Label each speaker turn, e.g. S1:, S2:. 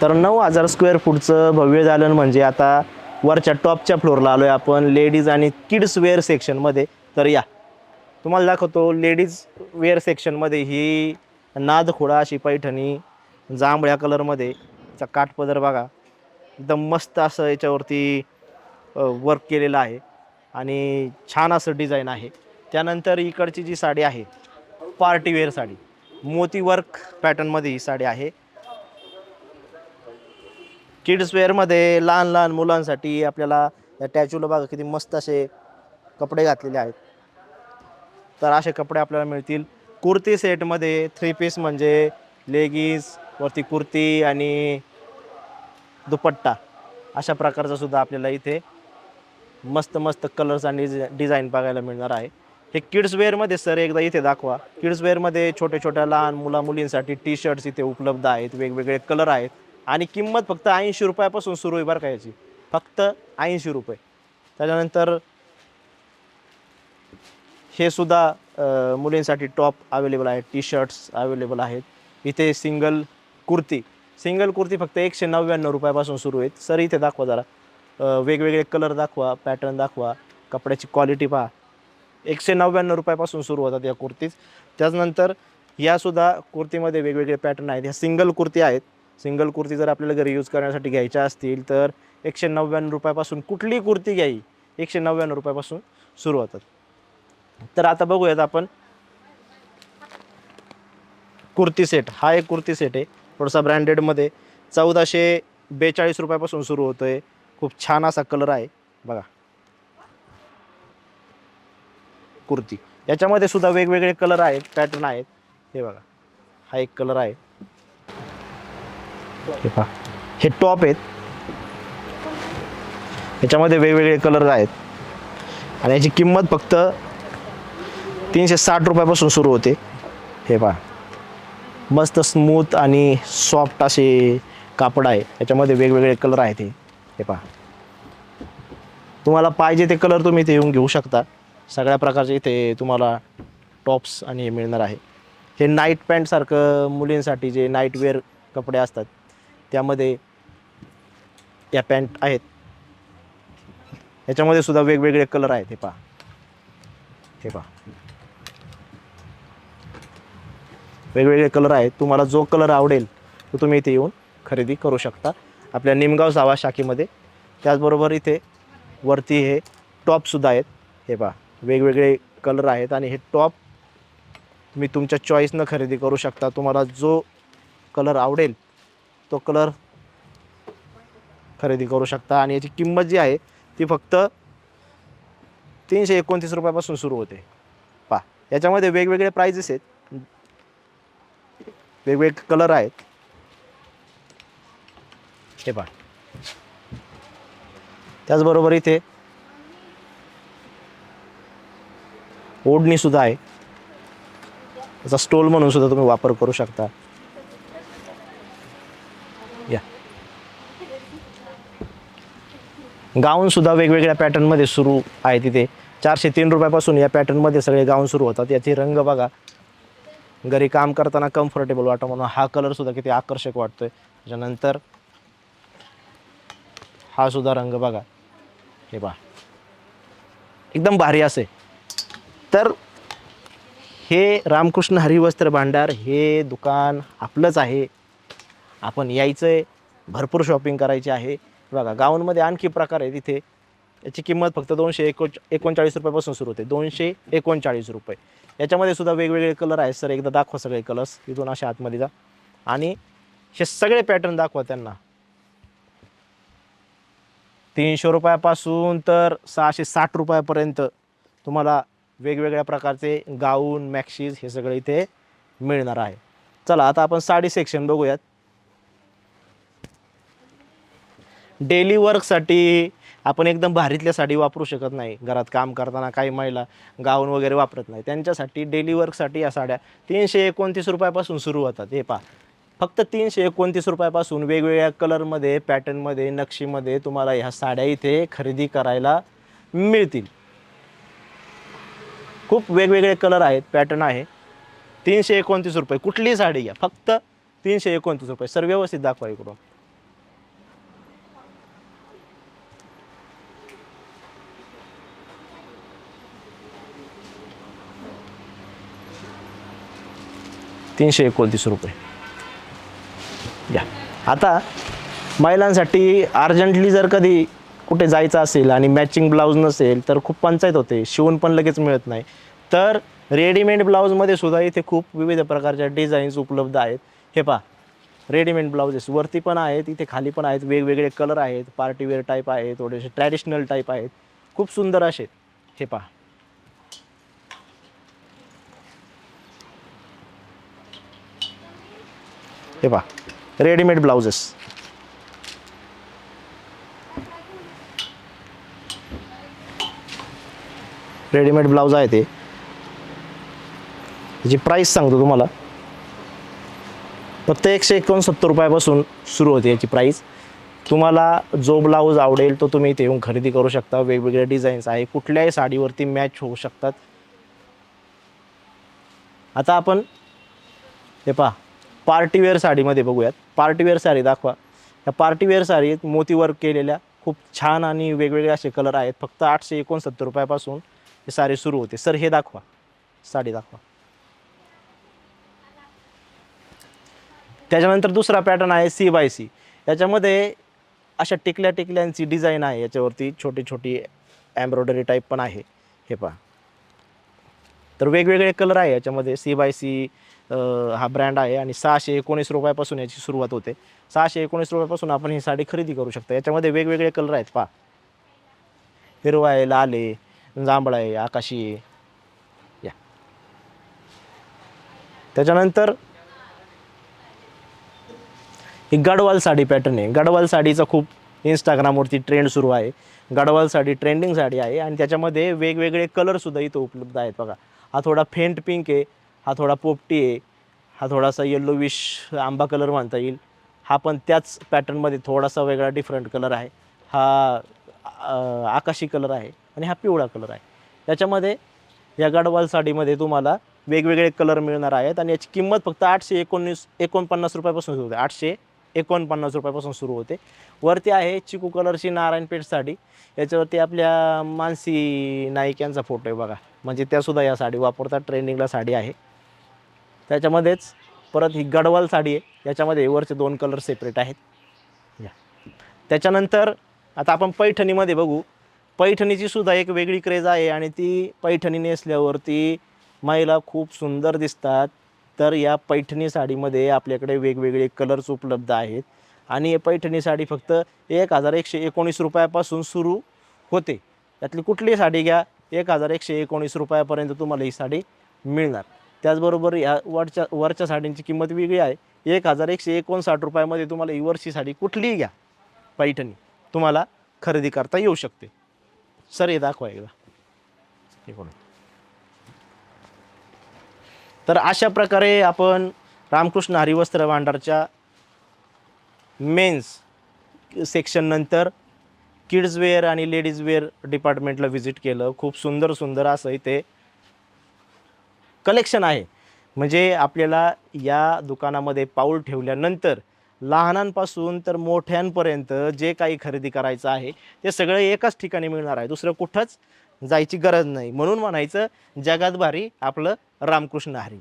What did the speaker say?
S1: तर नऊ हजार स्क्वेअर फूटचं भव्य दालन म्हणजे आता वरच्या टॉपच्या फ्लोअरला आलो आहे आपण लेडीज आणि किड्स वेअर सेक्शनमध्ये तर या. तुम्हाला दाखवतो लेडीज वेअर सेक्शनमध्ये ही नादखोडा अशी पैठणी जांभळ्या कलरमध्ये चा काठपदर बघा. एकदम मस्त असं याच्यावरती वर्क केलेलं आहे. आणि छान असं डिझाईन आहे. त्यानंतर इकडची जी साडी आहे पार्टी वेअर साडी. मोती वर्क पॅटर्नमध्ये ही साडी आहे. किड्स वेअरमध्ये लहान लहान मुलांसाठी आपल्याला या टॅचूला बघा किती मस्त असे कपडे घातलेले आहेत. तर असे कपडे आपल्याला मिळतील. कुर्ती सेटमध्ये थ्री पीस म्हणजे लेगीज वरती कुर्ती आणि दुपट्टा अशा प्रकारचा सुद्धा आपल्याला इथे मस्त मस्त कलर्स आणि डिझाईन बघायला मिळणार आहे. हे किड्स वेअरमध्ये सर एकदा इथे दाखवा. किड्स वेअरमध्ये छोट्या छोट्या लहान मुला मुलींसाठी टी शर्ट्स इथे उपलब्ध आहेत. वेगवेगळे कलर आहेत. आणि किंमत फक्त ऐंशी रुपयापासून सुरू आहे बरं का याची. फक्त ऐंशी रुपये. त्याच्यानंतर हे सुद्धा मुलींसाठी टॉप अवेलेबल आहेत टी शर्ट्स अवेलेबल आहेत. इथे सिंगल कुर्ती. सिंगल कुर्ती फक्त एकशे नव्याण्णव रुपयापासून सुरू आहेत. सर इथे दाखवा जरा. वेगवेगळे कलर दाखवा पॅटर्न दाखवा कपड्याची क्वालिटी पहा. एकशे नव्याण्णव रुपयापासून सुरू होतात या कुर्तीज. त्याचनंतर यासुद्धा कुर्तीमध्ये वेगवेगळे पॅटर्न आहेत. ह्या सिंगल कुर्ती आहेत. सिंगल कुर्ती जर आपल्याला घरी यूज करण्यासाठी घ्यायच्या असतील तर एकशे नव्याण्णव रुपयापासून कुठलीही कुर्ती घ्यावी एकशे नव्याण्णव रुपयापासून सुरू होतात तर आता बघूयात आपण. कुर्ती सेट हा एक कुर्ती सेट आहे. थोडासा ब्रँडेडमध्ये चौदाशे बेचाळीस रुपयापासून सुरू होतो आहे खूप छान असा कलर आहे. बघा. कुर्ती. याच्यामध्ये सुद्धा वेगवेगळे कलर आहेत पॅटर्न आहेत. हे बघा. हा एक कलर आहे. हे पहा. हे टॉप आहेत. याच्यामध्ये वेगवेगळे कलर आहेत. आणि याची किंमत फक्त तीनशे साठ रुपयापासून सुरू होते. हे पहा. मस्त स्मूथ आणि सॉफ्ट असे कापड आहे. याच्यामध्ये वेगवेगळे कलर आहेत हे. हे पहा. तुम्हाला पाहिजे ते कलर तुम्ही इथे येऊन घेऊ शकता. सगळ्या प्रकारचे इथे तुम्हाला टॉप्स आणि हे मिळणार आहे. हे नाईट पॅन्टसारखं मुलींसाठी जे नाईट वेअर कपडे असतात त्यामध्ये या पॅन्ट आहेत. याच्यामध्ये सुद्धा वेगवेगळे कलर आहेत हे पहा. हे पहा. वेगवेगळे कलर आहेत. तुम्हाला जो कलर आवडेल तो तुम्ही इथे येऊन खरेदी करू शकता. आपल्या निमगाव सावा शाखेमध्ये. त्याचबरोबर इथे वरती हे टॉपसुद्धा आहेत. हे पहा वेगवेगळे कलर आहेत आणि हे टॉप तुम्ही तुमच्या चॉईसनं खरेदी करू शकता. तुम्हाला जो कलर आवडेल तो कलर खरेदी करू शकता. आणि याची किंमत जी आहे ती फक्त तीनशे एकोणतीस रुपयापासून सुरू होते. पहा याच्यामध्ये वेगवेगळे प्राइजेस आहेत. वेगवेगळे कलर आहेत. हे पहा. त्याचबरोबर इथे ओढणी सुद्धा आहे. त्याचा स्टोल म्हणून सुद्धा तुम्ही वापर करू शकता. गाऊनसुद्धा वेगवेगळ्या पॅटर्नमध्ये सुरू आहे तिथे. चारशे तीन रुपयापासून या पॅटर्नमध्ये सगळे गाऊन सुरू होतात. याचे रंग बघा. घरी काम करताना कम्फर्टेबल वाटतं म्हणून हा कलरसुद्धा किती आकर्षक वाटतो आहे त्याच्यानंतर हा सुद्धा रंग बघा. हे पहा. एकदम भारी असे. तर हे रामकृष्ण हरिवस्त्र भांडार हे दुकान आपलंच आहे. आपण यायचं आहे भरपूर शॉपिंग करायची आहे. बघा गाऊनमध्ये आणखी प्रकार आहे तिथे याची किंमत फक्त दोनशे एको एकोणचाळीस रुपयापासून सुरू होते. दोनशे एकोणचाळीस रुपये. याच्यामध्ये सुद्धा वेगवेगळे कलर आहेत. सर एकदा दाखवा सगळे कलर्स इथून अशा आतमध्ये जा. आणि हे सगळे पॅटर्न दाखवा त्यांना. तीनशे रुपयापासून तर सहाशे साठ रुपयापर्यंत तुम्हाला वेगवेगळ्या प्रकारचे गाऊन मॅक्सीज हे सगळे इथे मिळणार आहे. चला आता आपण साडी सेक्शन बघूयात. डेली वर्कसाठी आपण एकदम भारीतल्या साडी वापरू शकत नाही. घरात काम करताना काही महिला गाऊन वगैरे वापरत नाही. त्यांच्यासाठी डेली वर्कसाठी या साड्या तीनशे एकोणतीस रुपयापासून सुरू होतात. हे पहा. फक्त तीनशे एकोणतीस रुपयापासून वेगवेगळ्या कलरमध्ये पॅटर्नमध्ये नक्षीमध्ये तुम्हाला ह्या साड्या इथे खरेदी करायला मिळतील. खूप वेगवेगळे कलर आहेत पॅटर्न आहे. तीनशे एकोणतीस रुपये कुठलीही साडी घ्या. फक्त तीनशे एकोणतीस रुपये. सर व्यवस्थित दाखवा इकडून. तीनशे एकोणतीस रुपये. या. आता महिलांसाठी अर्जंटली जर कधी कुठे जायचं असेल आणि मॅचिंग ब्लाऊज नसेल तर खूप पंचायत होते. शिवून पण लगेच मिळत नाही. तर रेडीमेड ब्लाऊजमध्ये सुद्धा इथे खूप विविध प्रकारच्या डिझाईन्स उपलब्ध आहेत. हे पहा. रेडीमेड ब्लाउजेस वरती पण आहेत इथे खाली पण आहेत वेगवेगळे कलर आहेत पार्टीवेअर टाईप आहे थोडेसे ट्रॅडिशनल टाईप आहेत. खूप सुंदर असे हे पहा. हे पहा. रेडीमेड ब्लाउजेस रेडीमेड ब्लाऊज आहे ते. त्याची प्राईस सांगतो तुम्हाला. फक्त एकशे एकोणसत्तर रुपयापासून सुरू होते याची प्राईस तुम्हाला जो ब्लाऊज आवडेल तो तुम्ही इथे येऊन खरेदी करू शकता. वेगवेगळे डिझाईन्स आहे. कुठल्याही साडीवरती मॅच होऊ शकतात. आता आपण हे पहा. पार्टीवेअर साडीमध्ये बघूयात. पार्टीवेअर साडी दाखवा. या पार्टीवेअर साडीत मोतीवर्क केलेल्या खूप छान आणि वेगवेगळे असे कलर आहेत. फक्त आठशे एकोणसत्तर रुपयापासून हे साडी सुरू होते. सर हे दाखवा. साडी दाखवा. त्याच्यानंतर दुसरा पॅटर्न आहे सी बाय सी याच्यामध्ये अशा टिकल्या टिकल्यांची डिझाईन आहे. याच्यावरती छोटी छोटी एम्ब्रॉयडरी टाईप पण आहे. हे पहा. तर वेगवेगळे कलर आहे याच्यामध्ये. सी बाय सी हा ब्रँड आहे आणि सहाशे एकोणीस रुपयापासून याची सुरुवात होते. सहाशे एकोणीस रुपयापासून आपण ही साडी खरेदी करू शकता. याच्यामध्ये वेगवेगळे कलर आहेत पहा. हिरवा आहे लाल आहे जांभळा आहे आकाशी आहे. या. त्याच्यानंतर ही गडवाल साडी पॅटर्न आहे. गडवाल साडीचा खूप इंस्टाग्रामवरती ट्रेंड सुरू आहे. गडवाल साडी ट्रेंडिंग साडी आहे आणि त्याच्यामध्ये वेगवेगळे कलरसुद्धा इथं उपलब्ध आहेत बघा. हा थोडा फेंट पिंक आहे. हा थोडा पोपटी आहे. हा थोडासा येल्लोविश आंबा कलर म्हणता येईल. हा पण त्याच पॅटर्नमध्ये थोडासा वेगळा डिफरंट कलर आहे. हा आकाशी कलर आहे आणि हा पिवळा कलर आहे. त्याच्यामध्ये या गडवाल साडीमध्ये तुम्हाला वेगवेगळे कलर मिळणार आहेत आणि याची किंमत फक्त आठशे एकोणीस एकोणपन्नास रुपयापासून सुरू होते. आठशे एकोणपन्नास रुपयापासून सुरू होते. वरती आहे चिकू कलरची नारायणपेठ साडी. याच्यावरती आपल्या मानसी नाईक यांचा फोटो आहे बघा. म्हणजे त्यासुद्धा या साडी वापरतात. ट्रेंडिंगला साडी आहे. त्याच्यामध्येच परत ही गडवाल साडी आहे. याच्यामध्ये वरचे दोन कलर सेपरेट आहेत. या. त्याच्यानंतर आता आपण पैठणीमध्ये बघू. पैठणीची सुद्धा एक वेगळी क्रेज आहे आणि ती पैठणी नेसल्यावरती महिला खूप सुंदर दिसतात. तर या पैठणी साडीमध्ये आपल्याकडे वेगवेगळे कलर्स उपलब्ध आहेत. आणि पैठणी साडी फक्त एक हजार एकशे एकोणीस रुपयापासून सुरू होते. त्यातली कुठली साडी घ्या? एक हजार एकशे एकोणीस रुपयापर्यंत तुम्हाला ही साडी मिळणार. त्याचबरोबर या वरच्या वरच्या साडींची किंमत वेगळी आहे. एक हजार एकशे एकोणसाठ रुपयामध्ये तुम्हाला ही वरची साडी कुठलीही घ्या. पैठणी. तुम्हाला खरेदी करता येऊ शकते. सर हे दाखवा एकदा. हे तर अशा प्रकारे आपण रामकृष्ण हरिवस्त्र भांडारच्या मेन्स सेक्शन नंतर किड्स वेअर आणि लेडीज वेअर डिपार्टमेंटला व्हिजिट केलं. खूप सुंदर सुंदर असं इथे कलेक्शन आहे. म्हणजे आपल्याला या दुकानामध्ये पाऊल ठेवल्यानंतर लहानांपासून तर मोठ्यांपर्यंत जे काही खरेदी करायचं आहे ते सगळं एकाच ठिकाणी मिळणार आहे. दुसरं कुठंच जायची गरज नाही. म्हणून म्हणायचं जगात भारी आपलं रामकृष्ण हरी.